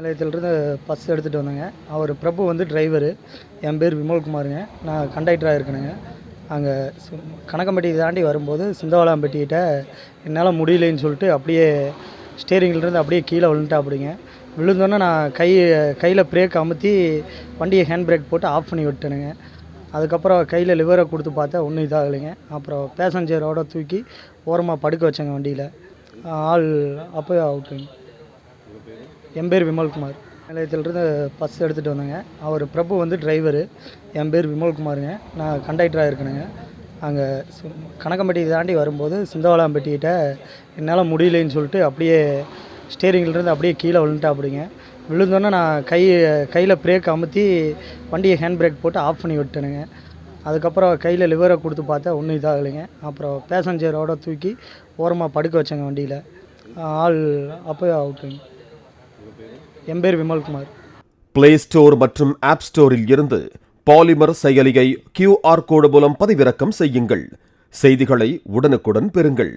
நிலையத்திலிருந்து பஸ் எடுத்துகிட்டு வந்தேங்க. அவர் பிரபு வந்து டிரைவரு என் பேர் விமல்குமாருங்க. நான் கண்டக்டராக இருக்கேனுங்க அங்கே சு- கணக்கம்பட்டி தாண்டி வரும்போது சிந்தவளாம்பட்டிக்கிட்ட என்னால் முடியலைன்னு சொல்லிட்டு அப்படியே ஸ்டேரிங்கிலிருந்து அப்படியே கீழே விழுந்துட்டேன் அப்படிங்க விழுந்தோன்னே நான் கை கையில் பிரேக் அமுத்தி வண்டியை ஹேண்ட் பிரேக் போட்டு ஆஃப் பண்ணி விட்டேனுங்க அதுக்கப்புறம் கையில் லிவரை கொடுத்து பார்த்தா ஒன்றும் இதாகலைங்க. அப்புறம் பேசஞ்சரோட தூக்கி ஓரமாக படுக்க வச்சேங்க வண்டியில். ஆள் அப்போயே அவுட்டுங்க என் பேர் விமல்குமார் நிலையத்திலிருந்து பஸ் எடுத்துகிட்டு வந்தேங்க. அவர் பிரபு வந்து டிரைவரு என் பேர் விமல்குமாருங்க நான் கண்டக்டராக இருக்கேனுங்க. அங்கே சு- கணக்கம்பட்டி தாண்டி வரும்போது சிந்தவளாம்பட்டிக்கிட்ட என்னால் முடியலைன்னு சொல்லிட்டு அப்படியே ஸ்டேரிங்கிலிருந்து அப்படியே கீழே விழுந்துட்டா அப்படிங்க விழுந்தோன்னே நான் கை கையில் பிரேக் அமுத்தி வண்டியை ஹேண்ட் பிரேக் போட்டு ஆஃப் பண்ணி விட்டேனுங்க அதுக்கப்புறம் கையில் லிவரை கொடுத்து பார்த்தா ஒன்றும் இதாகலைங்க. அப்புறம் பேசஞ்சரோட தூக்கி ஓரமாக படுக்க வச்சேங்க வண்டியில். ஆள் அப்போயே அவுட்டுங்க என் பேர் விமல்குமார். பிளே ஸ்டோர் மற்றும் ஆப் ஸ்டோரில் இருந்து பாலிமர் செயலியை கியூஆர் கோடு மூலம் பதிவிறக்கம் செய்யுங்கள். செய்திகளை உடனுக்குடன் பெறுங்கள்.